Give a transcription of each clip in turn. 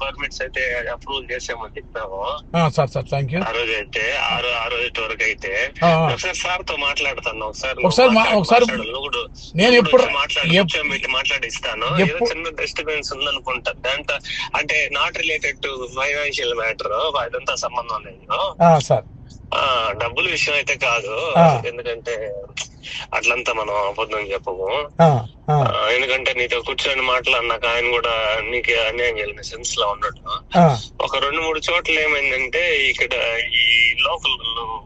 Permits అయితే approve చేసామని చెప్పాము ఆ, సార్ సార్ థ్యాంక్ యూ ఆ రోజు అయితే ఆ రోజు వరకు అయితే. ఒకసారి సార్. తో మాట్లాడుతాను ఒకసారి ఒకసారి నేను ఎప్పుడు- మాట్లాడి మాట్లాడిస్తాను. ఏదో చిన్న డిస్టర్బెన్స్ ఉందనుకుంటా. దాంట్లో అంటే not related to financial matter అదంతా సంబంధం లేదు. సార్. డబ్బుల విషయం అయితే కాదు. ఎందుకంటే అట్లంతా మనం అబద్ధం చెప్పము. ఎందుకంటే నీతో కూర్చొని మాట్లాడినాక ఆయన కూడా నీకు అన్యాయం చేయాలని సెన్స్లో ఆ, ఒక రెండు మూడు చోట్ల ఏమైందంటే ఇక్కడ ఈ లోకల్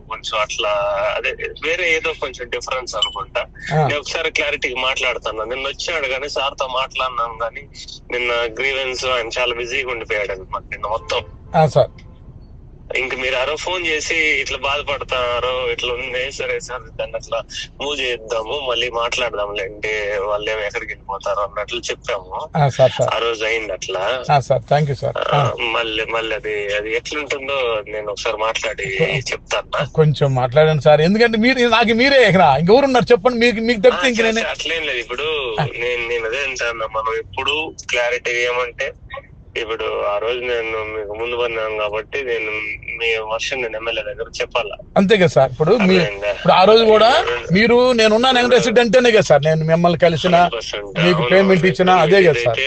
కొంచెం అట్లా అదే వేరే ఏదో కొంచెం డిఫరెన్స్ అనుకుంటా. నేను ఒకసారి క్లారిటీగా మాట్లాడుతాను నిన్న వచ్చాడు కానీ సార్తో మాట్లాడినాం కానీ నిన్న గ్రీవెన్స్ ఆయన చాలా బిజీగా ఉండిపోయాడు అనమాట నిన్న మొత్తం. ఇంక మీరు ఆరో ఫోన్ చేసి ఇట్లా బాధపడతారో ఇట్లా ఉంది సరే సార్ దాన్ని అట్లా మూవ్ చేద్దాము మళ్ళీ మాట్లాడదాంలే. అంటే వాళ్ళు ఏమో ఎక్కడికి వెళ్ళిపోతారో అన్నట్లు చెప్పాము. ఆ, రోజు అయింది అట్లా. మళ్ళీ మళ్ళీ అది అది ఎట్లుంటుందో నేను ఒకసారి మాట్లాడి చెప్తాను. కొంచెం మాట్లాడండి సార్. ఎందుకంటే మీరు నాకు మీరే ఇక్కడ. ఇంకెవరు ఉన్నారు చెప్పండి. మీకు మీకు తప్పితే ఇంక నేనే అట్లేం లేదు. ఇప్పుడు నేను నేను అదే అంటాను మనం ఎప్పుడు క్లారిటీ ఏమంటే ఇప్పుడు ఆ రోజు నేను మీకు ముందు పడినాను కాబట్టి నేను మీ వర్షన్ నేను ఎమ్మెల్యే దగ్గర చెప్పాలా? అంతే కదా సార్. ఇప్పుడు మీ? ఇప్పుడు ఆ రోజు కూడా మీరు నేను ఉన్నాను వెంకటేశ్వర అంటేనే కదా సార్. నేను మిమ్మల్ని కలిసిన 100% మీకు. పేమెంట్ ఇచ్చినా అదే కదా సార్.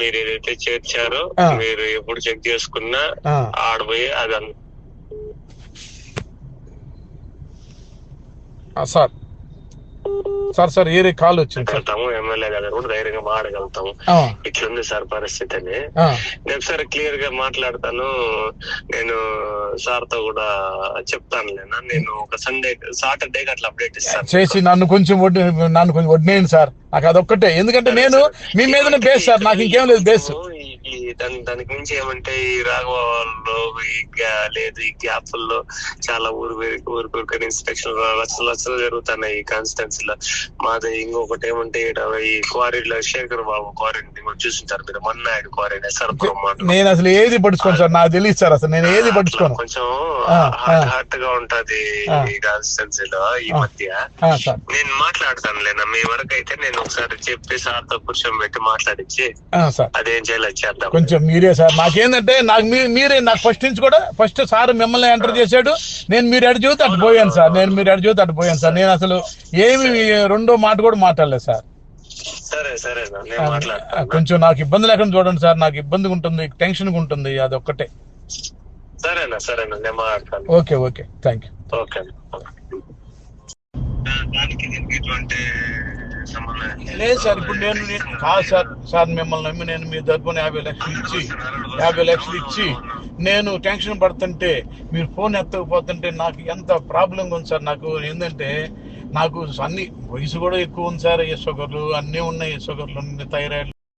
మీరు ఏదైతే చేర్చారో. మీరు ఎప్పుడు చెక్ చేసుకున్నా ఆడపోయి అది సార్. సార్ సార్ ఏరే కాల్ వచ్చింది సార్. ఎమ్మెల్యే దగ్గర కూడా ధైర్యంగా మాడగలుగుతాము ఆ, ఇట్లుంది సార్ పరిస్థితి అని నేను ఒకసారి క్లియర్గా మాట్లాడతాను. నేను సార్తో కూడా చెప్తాను లేనా నేను ఒక సండే సాటర్డే అట్లా అప్డేట్ ఇస్తాను చేసి నన్ను కొంచెం వడ్డీ నన్ను కొంచెం వడ్డేయండి సార్. నాకు అదొక్కటే. ఎందుకంటే నేను మీ మీదనే బేస్ సార్. నాకు ఇంకేం లేదు బేస్. ఈ- దాని దానికి మించి ఏమంటే ఈ రాఘవ వాళ్ళు ఈ గ్యా- లేదు ఈ గ్యాప్లో చాలా ఊరు ఊరు ఊరికి ఇన్స్పెక్షన్ లక్షలు లక్షలు జరుగుతున్నాయి ఈ కాన్స్టిట్యున్సీలో. మాది ఇంకొకటి ఏమంటే ఈ క్వారీలో శేఖర్ బాబు క్వారీని కూడా చూసింటారు మీరు క్వారీని ఎస్ఆర్పురం మాట నేను అసలు ఏది పట్టించుకోను సార్ నాకు తెలియదు సార్ అసలు నేను ఏది పట్టించుకోను. కొంచెం హార్ట్గా ఉంటది. ఈ కాన్స్టిట్యున్సీలో ఈ. మధ్య. నేను మాట్లాడతాను లేనా మీ వరకు అయితే నేను ఒకసారి చెప్పి సార్తో కూర్చోబెట్టి మాట్లాడించి అదేం చేయాలి కొంచెం మీరే సార్. నాకేంటంటే నాకు మీ- మీరే నాకు ఫస్ట్ నుంచి కూడా ఫస్ట్ సార్ మిమ్మల్ని ఎంటర్ చేశాడు. నేను మీరు ఎడ చూస్తే అటు పోయాను సార్. నేను మీరు ఎడ చూస్తే అటు పోయాను సార్. నేను అసలు ఏమి రెండో మాట కూడా మాట్లాడలేదు సార్. కొంచెం నాకు ఇబ్బంది లేకుండా చూడండి సార్. నాకు ఇబ్బందిగా ఉంటుంది టెన్షన్గా ఉంటుంది అది ఒక్కటే. సరేనా సరేనా. నేను మాట్లాడతాను. Okay okay. Thank you okay దానికి దీనికి ఎటువంటి లేదు. సార్ ఇప్పుడు నేను కాదు సార్ సార్ మిమ్మల్ని నమ్మి నేను మీ తరపున యాభై లక్షలు ఇచ్చి యాభై లక్షలు ఇచ్చి నేను టెన్షన్ పడుతుంటే మీరు ఫోన్ ఎత్తకపోతుంటే నాకు ఎంత ప్రాబ్లంగా ఉంది సార్ నాకు ఏంటంటే నాకు అన్ని వయసు కూడా ఎక్కువ ఉంది సార్ ఈ షుగర్లు అన్నీ ఉన్నాయి షుగర్లు థైరాయిడ్